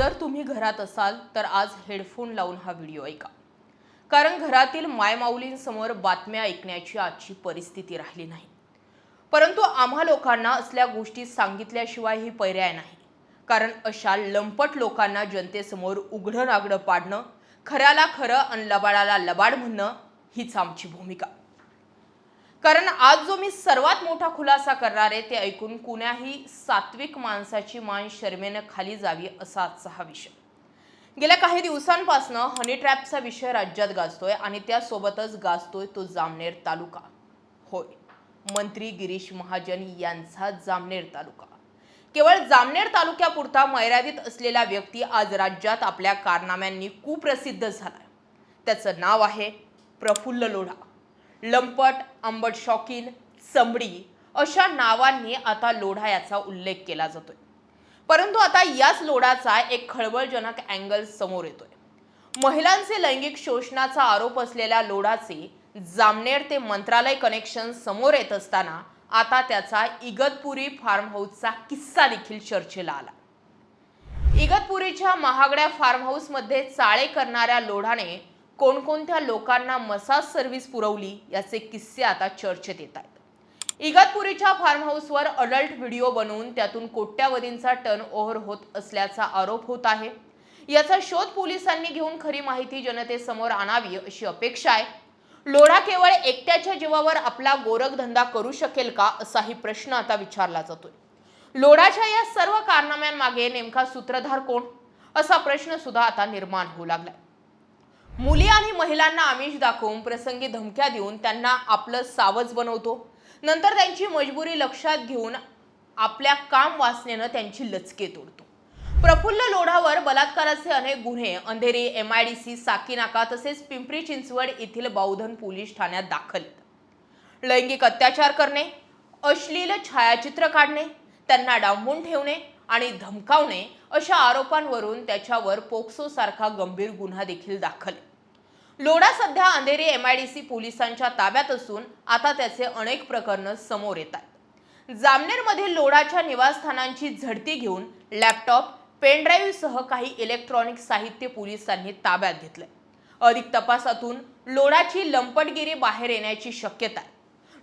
जर तुम्ही घरात असाल तर आज हेडफोन लावून हा व्हिडिओ ऐका. कारण घरातील मायमाऊलींसमोर बातम्या ऐकण्याची आजची परिस्थिती राहिली नाही. परंतु आम्हा लोकांना असल्या गोष्टी सांगितल्याशिवाय ही पर्याय नाही. कारण अशा लंपट लोकांना जनतेसमोर उघडं नागडं पाडणं खऱ्याला खरं आणि लबाडाला लबाड म्हणणं हीच आमची भूमिका. कारण आज जो मी सर्वात मोठा खुलासा करणार आहे ते ऐकून कुण्याही सात्विक माणसाची मान शर्मेनं खाली जावी असा आजचा हा विषय. गेल्या काही दिवसांपासनं हनी ट्रॅपचा विषय राज्यात गाजतोय आणि त्यासोबतच गाजतोय तो जामनेर तालुका. होय मंत्री गिरीश महाजन यांचा जामनेर तालुका. केवळ जामनेर तालुक्यापुरता मर्यादित असलेला व्यक्ती आज राज्यात आपल्या कारनाम्यांनी कुप्रसिद्ध झाला त्याचं नाव आहे प्रफुल्ल लोढा. लंपट आंबट शौकीन चमडी अशा नावांनी आता लोढा याचा उल्लेख केला जातोय. परंतु आता याच लोढाचा एक खळबळजनक अँगल समोर येतोय. महिलांचे लैंगिक शोषणाचा आरोप असलेल्या लोढाचे जामनेर ते मंत्रालय कनेक्शन समोर येत असताना आता त्याचा इगतपुरी फार्म हाऊसचा किस्सा देखील चर्चेला आला. इगतपुरीच्या महागड्या फार्म हाऊसमध्ये चाळे करणाऱ्या लोढाने कोणकोणत्या लोकांना मसाज सर्व्हिस पुरवली याचे किस्से आता चर्चेत येत आहेत. इगतपुरीच्या फार्म हाऊसवर अडल्ट व्हिडिओ बनवून त्यातून कोट्यावधींचा टर्न ओव्हर होत असल्याचा आरोप होत आहे. याचा शोध पोलिसांनी घेऊन खरी माहिती जनतेसमोर आणावी अशी अपेक्षा आहे. लोढा केवळ एकट्याच्या जीवावर आपला गोरखधंदा करू शकेल का असाही प्रश्न आता विचारला जातोय. लोढाच्या या सर्व कारनाम्यांमागे नेमका सूत्रधार कोण? असा प्रश्न सुद्धा आता निर्माण होऊ लागलाय. मुली आणि महिलांना आमिष दाखवून प्रसंगी धमक्या देऊन त्यांना आपलं सावज बनवतो. नंतर त्यांची मजबुरी लक्षात घेऊन आपल्या काम वासनेनं त्यांची लचके तोडतो. प्रफुल्ल लोढावर बलात्काराचे अनेक गुन्हे Andheri M I D C Sakinaka तसेच पिंपरी चिंचवड येथील बावधन पोलीस ठाण्यात दाखल. लैंगिक अत्याचार करणे अश्लील छायाचित्र काढणे त्यांना डांबून ठेवणे आणि धमकावणे अशा आरोपांवरून त्याच्यावर पोक्सोसारखा गंभीर गुन्हा देखील दाखल. लोडा लोढा सध्या Andheri M I D C पोलिसांच्या ताब्यात असून आता त्याचे अनेक प्रकरणं समोर येत आहेत. जामनेरमधील लोढाच्या निवासस्थानांची झडती घेऊन लॅपटॉप पेनड्राईव्हसह काही इलेक्ट्रॉनिक साहित्य पोलिसांनी ताब्यात घेतलंय. अधिक तपासातून लोढाची लंपटगिरी बाहेर येण्याची शक्यता आहे.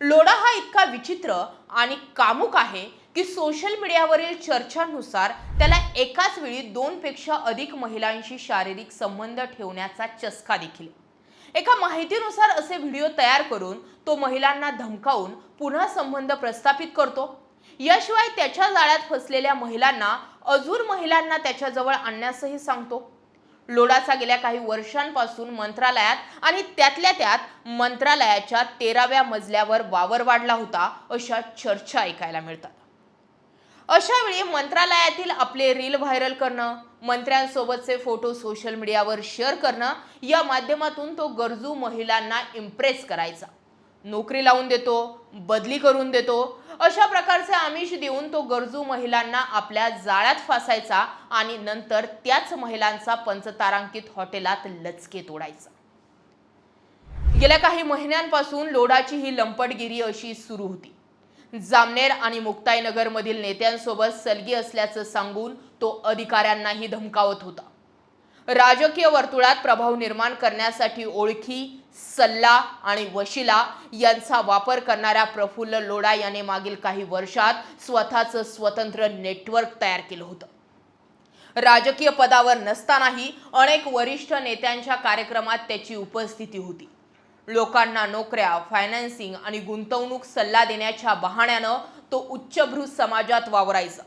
लोढा हा इतका विचित्र आणि कामुक आहे की सोशल मीडियावरील चर्चांनुसार त्याला एकाच वेळी दोनपेक्षा अधिक महिलांशी शारीरिक संबंध ठेवण्याचा चस्का देखील. एका माहितीनुसार असे व्हिडिओ तयार करून तो महिलांना धमकावून पुन्हा संबंध प्रस्थापित करतो. याशिवाय त्याच्या जाळ्यात फसलेल्या महिलांना अजून महिलांना त्याच्याजवळ आणण्यासही सांगतो. लोडाचा गेल्या काही वर्षांपासून मंत्रालयात आणि त्यातल्या त्यात मंत्रालयाच्या तेराव्या मजल्यावर वावर वाढला होता अशा चर्चा ऐकायला मिळतात. अशा वेळी मंत्रालयातील आपले रील व्हायरल करणं मंत्र्यांसोबतचे फोटो सोशल मीडियावर शेअर करणं या माध्यमातून तो गरजू महिलांना इम्प्रेस करायचा. नोकरी लावून देतो बदली करून देतो. अशा प्रकारचे आमिष देऊन तो गरजू महिलांना आपल्या जाळ्यात फासायचा आणि नंतर त्याच महिलांचा पंचतारांकित हॉटेलात लचके तोडायचा. गेल्या काही महिन्यांपासून लोढाची ही लंपटगिरी अशी सुरू होती. जामनेर आणि मुक्ताईनगरमधील नेत्यांसोबत सलगी असल्याचं सांगून तो अधिकाऱ्यांनाही धमकावत होता. राजकीय वर्तुळात प्रभाव निर्माण करण्यासाठी ओळखी सल्ला आणि वशिला यांचा वापर करणाऱ्या प्रफुल्ल लोढा याने मागील काही वर्षात स्वतःचं स्वतंत्र नेटवर्क तयार केलं होतं. राजकीय पदावर नसतानाही अनेक वरिष्ठ नेत्यांच्या कार्यक्रमात त्याची उपस्थिती होती. लोकांना नोकऱ्या फायनान्सिंग आणि गुंतवणूक सल्ला देण्याच्या बहाण्यानं तो उच्चभ्रू समाजात वावरायचा.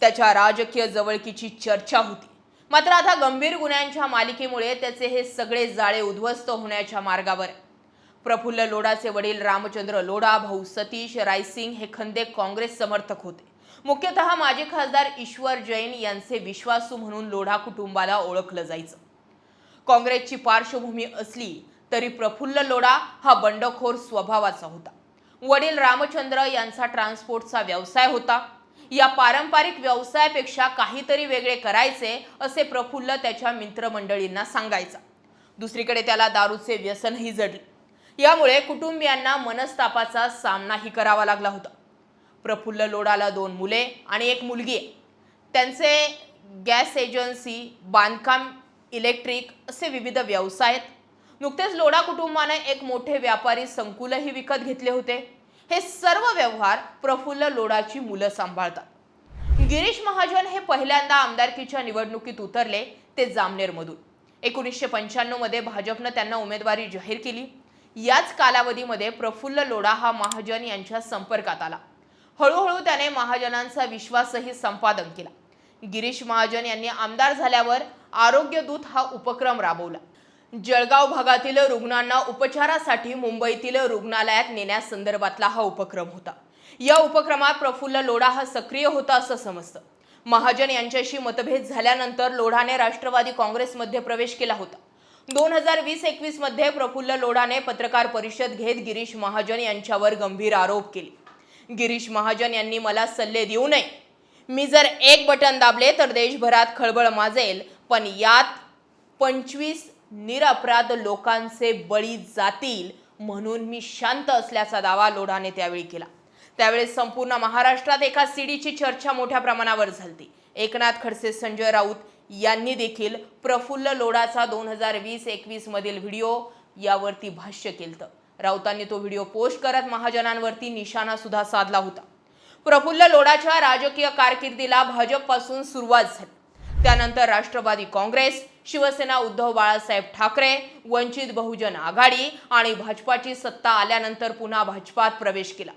त्याच्या राजकीय जवळकीची चर्चा होती. मात्र आता गंभीर गुन्ह्यांच्या मालिकेमुळे त्याचे हे सगळे जाळे उद्ध्वस्त होण्याच्या मार्गावर प्रफुल्ल लोढाचे वडील रामचंद्र लोढा भाऊ सतीश रायसिंग हे खंदे काँग्रेस समर्थक होते. मुख्यतः माजी खासदार ईश्वर जैन यांचे विश्वासू म्हणून लोढा कुटुंबाला ओळखलं जायचं. काँग्रेसची पार्श्वभूमी असली तरी प्रफुल्ल लोढा हा बंडखोर स्वभावाचा होता. वडील रामचंद्र यांचा ट्रान्सपोर्टचा व्यवसाय होता. या पारंपरिक व्यवसायापेक्षा काहीतरी वेगळे करायचे असे प्रफुल्ल त्याच्या मित्रमंडळींना सांगायचा. दुसरीकडे त्याला दारूचे व्यसनही जडले. यामुळे कुटुंबियांना मनस्तापाचा सामनाही करावा लागला होता. प्रफुल्ल लोढाला दोन मुले आणि एक मुलगी आहे. त्यांचे गॅस एजन्सी बांधकाम इलेक्ट्रिक असे विविध व्यवसाय आहेत. नुकतेच लोढा कुटुंबाने एक मोठे व्यापारी संकुलही विकत घेतले होते. हे सर्व व्यवहार प्रफुल्ल लोढाची मुलं सांभाळतात. गिरीश महाजन हे पहिल्यांदा आमदारकीच्या निवडणुकीत उतरले ते जामनेरमधून. एकोणीसशे पंच्याण्णवमध्ये भाजपनं त्यांना उमेदवारी जाहीर केली. याच कालावधीमध्ये प्रफुल्ल लोढा हा महाजन यांच्या संपर्कात आला. हळूहळू त्याने महाजनांचा विश्वासही संपादन केला. गिरीश महाजन यांनी आमदार झाल्यावर आरोग्य दूत हा उपक्रम राबवला. जळगाव भागातील रुग्णांना उपचारासाठी मुंबईतील रुग्णालयात नेण्यासंदर्भातला हा उपक्रम होता. या उपक्रमात प्रफुल्ल लोढा हा सक्रिय होता असं समजतं. महाजन यांच्याशी मतभेद झाल्यानंतर लोढाने राष्ट्रवादी काँग्रेसमध्ये प्रवेश केला होता. दोन हजार वीस एकवीसमध्ये प्रफुल्ल लोढाने पत्रकार परिषद घेत गिरीश महाजन यांच्यावर गंभीर आरोप केले. गिरीश महाजन यांनी मला सल्ले देऊ नये. मी जर एक बटन दाबले तर देशभरात खळबळ माजेल पण यात पंचवीस निरपराध लोकांचे बळी जातील म्हणून मी शांत असल्याचा दावा लोढाने त्यावेळी केला. त्यावेळी संपूर्ण महाराष्ट्रात एका सीडीची चर्चा मोठ्या प्रमाणावर झाली एकनाथ खडसे संजय राऊत यांनी देखील प्रफुल्ल लोढाचा दोन हजार वीस एकवीसमधील व्हिडिओ यावरती भाष्य केलं राऊतांनी तो व्हिडिओ पोस्ट करत महाजनांवरती निशाणा सुद्धा साधला होता. प्रफुल्ल लोढाच्या राजकीय कारकिर्दीला भाजपपासून सुरुवात झाली. त्यानंतर राष्ट्रवादी काँग्रेस शिवसेना उद्धव बाळासाहेब ठाकरे वंचित बहुजन आघाडी आणि भाजपाची सत्ता आल्यानंतर पुन्हा भाजपात प्रवेश केला.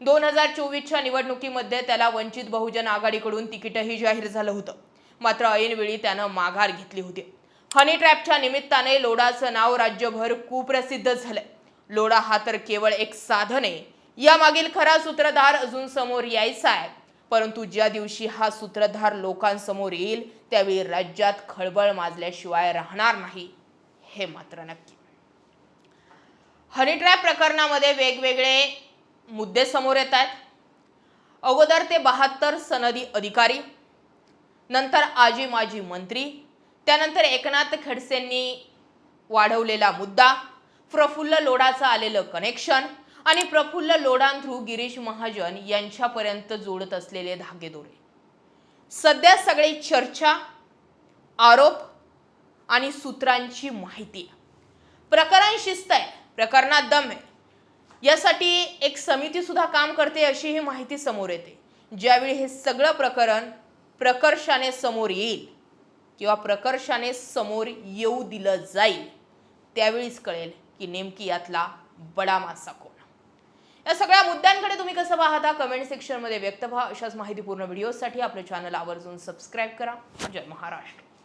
दोन हजार चोवीसच्या निवडणुकीमध्ये त्याला वंचित बहुजन आघाडीकडून तिकीटही जाहीर झालं होतं. मात्र ऐनवेळी त्यानं माघार घेतली होती. हनी ट्रॅपच्या निमित्ताने लोढाचं नाव राज्यभर कुप्रसिद्ध झालंय. लोढा हा तर केवळ एक साधन आहे. यामागील खरा सूत्रधार अजून समोर यायचा आहे. परंतु ज्या दिवशी हा सूत्रधार लोकांसमोर येईल त्यावेळी राज्यात खळबळ माजल्याशिवाय राहणार नाही हे मात्र नक्की. हनीट्रॅप प्रकरणामध्ये वेगवेगळे मुद्दे समोर येत आहेत अगोदर ते बहात्तर सनदी अधिकारी नंतर आजी माजी मंत्री त्यानंतर एकनाथ खडसेंनी वाढवलेला मुद्दा प्रफुल्ल लोढाचं आलेलं कनेक्शन आणि प्रफुल्ल लोडांध्रू गिरीश महाजन यांच्यापर्यंत जोडत असलेले धागेदोरे. सध्या सगळी चर्चा आरोप आणि सूत्रांची माहिती. प्रकरण शिस्त आहे प्रकरणात दम आहे. यासाठी एक समिती सुद्धा काम करते अशी ही माहिती समोर येते. ज्यावेळी हे सगळं प्रकरण प्रकर्षाने समोर येईल किंवा प्रकर्षाने समोर येऊ दिलं जाईल त्यावेळीच कळेल की नेमकी यातला बडा मासा कोण. या सगळ्या मुद्द्यांकडे तुम्ही कसं पाहता कमेंट सेक्शनमध्ये व्यक्त व्हा. अशाच माहितीपूर्ण व्हिडिओसाठी आपलं चॅनल आवर्जून सबस्क्राईब करा. जय महाराष्ट्र.